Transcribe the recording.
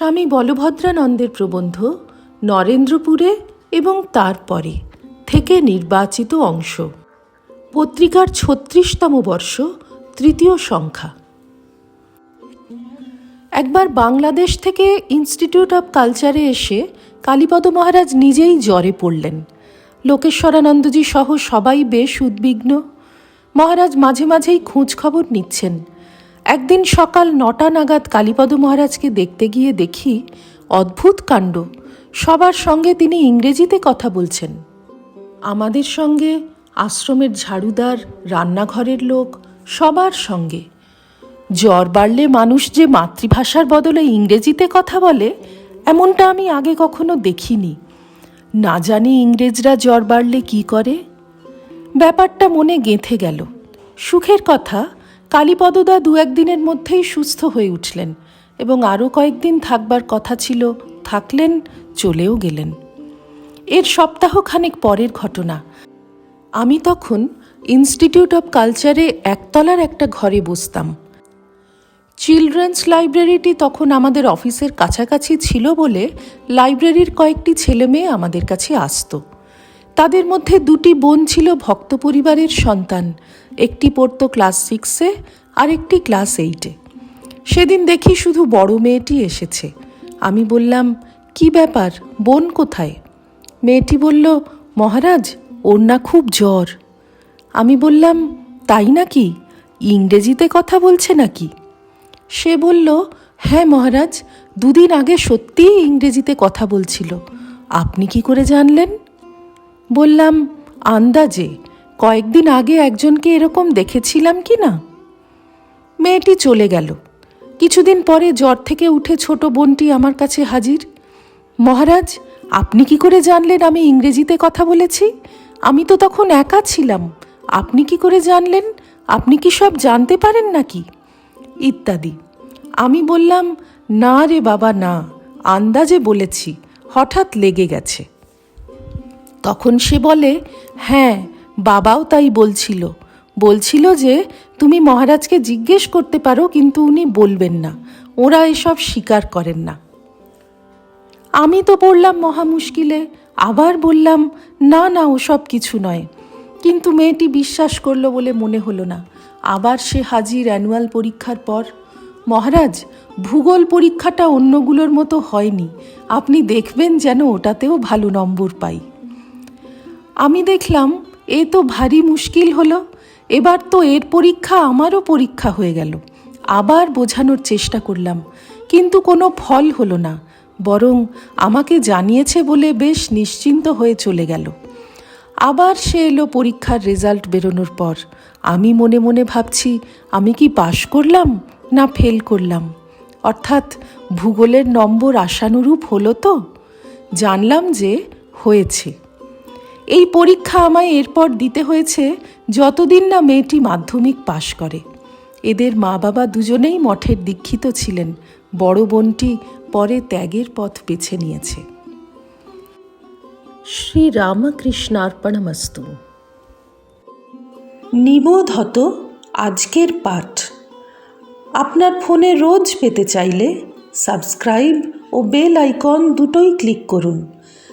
স্বামী বলভদ্রানন্দের প্রবন্ধ নরেন্দ্রপুরে এবং তারপরে থেকে নির্বাচিত অংশ। পত্রিকার ছত্রিশতম বর্ষ, তৃতীয় সংখ্যা। একবার বাংলাদেশ থেকে ইনস্টিটিউট অব কালচারে এসে কালীপদ মহারাজ নিজেই জ্বরে পড়লেন। লোকেশ্বরানন্দজি সহ সবাই বেশ উদ্বিগ্ন। মহারাজ মাঝে মাঝেই খোঁজ খবর নিচ্ছেন। একদিন সকাল নটা নাগাদ কালীপদ মহারাজকে দেখতে গিয়ে দেখি, অদ্ভুত কাণ্ড। সবার সঙ্গে তিনি ইংরেজিতে কথা বলছেন। আমাদের সঙ্গে আশ্রমের ঝাড়ুদার, রান্নাঘরের লোক, সবার সঙ্গে। জ্বর বাড়লে মানুষ যে মাতৃভাষার বদলে ইংরেজিতে কথা বলে, এমনটা আমি আগে কখনো দেখিনি। না জানি ইংরেজরা জ্বর বাড়লে কি করে? ব্যাপারটা মনে গেঁথে গেল। সুখের কথা কালীপদদা দু একদিনের মধ্যেই সুস্থ হয়ে উঠলেন এবং আরও কয়েকদিন থাকবার কথা ছিল, থাকলেন, চলেও গেলেন। এর সপ্তাহখানেক পরের ঘটনা। আমি তখন ইনস্টিটিউট অব কালচারে একতলার একটা ঘরে বসতাম। চিলড্রেন্স লাইব্রেরিটি তখন আমাদের অফিসের কাছাকাছি ছিল বলে লাইব্রেরির কয়েকটি ছেলে মেয়ে আমাদের কাছে আসতো। তাদের মধ্যে দুটি বোন ছিল ভক্ত পরিবারের সন্তান। একটি পড়তো ক্লাস সিক্সে আর একটি ক্লাস এইটে সেদিন দেখি শুধু বড় মেয়েটি এসেছে। আমি বললাম, কি ব্যাপার? বোন কোথায়? মেয়েটি বলল, মহারাজ, ওর না খুব জ্বর। আমি বললাম, তাই নাকি? ইংরেজিতে কথা বলছে নাকি? সে বলল হ্যাঁ মহারাজ, দুদিন আগে সত্যিই ইংরেজিতে কথা বলছিল। আপনি কি করে জানলেন? বললাম, আন্দাজে, কয়েকদিন আগে একজনকে এরকম দেখেছিলাম কি না? মেয়েটি চলে গেল। কিছুদিন পরে জ্বর থেকে উঠে ছোট বোনটি আমার কাছে হাজির। মহারাজ, আপনি কি করে জানলেন আমি ইংরেজিতে কথা বলেছি? আমি তো তখন একা ছিলাম। আপনি কি করে জানলেন? আপনি কি সব জানতে পারেন নাকি? ইত্যাদি। আমি বললাম, না রে বাবা, না। আন্দাজে বলেছি। হঠাৎ লেগে গেছে। তখন সে বলে হ্যাঁ বাবাও তাই বলছিল। বলছিল যে, তুমি মহারাজকে জিজ্ঞেস করতে পারো, কিন্তু উনি বলবেন না। ওরা এসব স্বীকার করেন না। আমি তো পড়লাম মহা মুশকিলে আবার বললাম, না না, ওসব কিছু নয়। কিন্তু মেয়েটি বিশ্বাস করল বলে মনে হলো না। আবার সে হাজির অ্যানুয়াল পরীক্ষার পর, মহারাজ, ভূগোল পরীক্ষাটা অন্যগুলোর মতো হয়নি। আপনি দেখবেন যেন ওটাতেও ভালো নম্বর পাই। আমি দেখলাম, এ তো ভারী মুশকিল হলো। এবার তো এর পরীক্ষা আমারও পরীক্ষা হয়ে গেল। আবার বোঝানোর চেষ্টা করলাম, কিন্তু কোনো ফল হলো না, বরং আমাকে জানিয়েছে বলে বেশ নিশ্চিন্ত হয়ে চলে গেল। আবার সে এলো পরীক্ষার রেজাল্ট বেরোনোর পর। আমি মনে মনে ভাবছি, আমি কি পাশ করলাম না ফেল করলাম? অর্থাৎ ভূগোলের নম্বর আশানুরূপ হলো তো? জানলাম যে হয়েছে। এই পরীক্ষা আমায় এরপর দিতে হয়েছে যতদিন না মেয়েটি মাধ্যমিক পাশ করে। এদের মা বাবা দুজনেই মঠের দীক্ষিত ছিলেন। বড় বোনটি পরে ত্যাগের পথ বেছে নিয়েছে। শ্রী রামকৃষ্ণার্পণমস্তু নিবোধত আজকের পাঠ। আপনার ফোনে রোজ পেতে চাইলে সাবস্ক্রাইব ও বেল আইকন দুটোই ক্লিক করুন।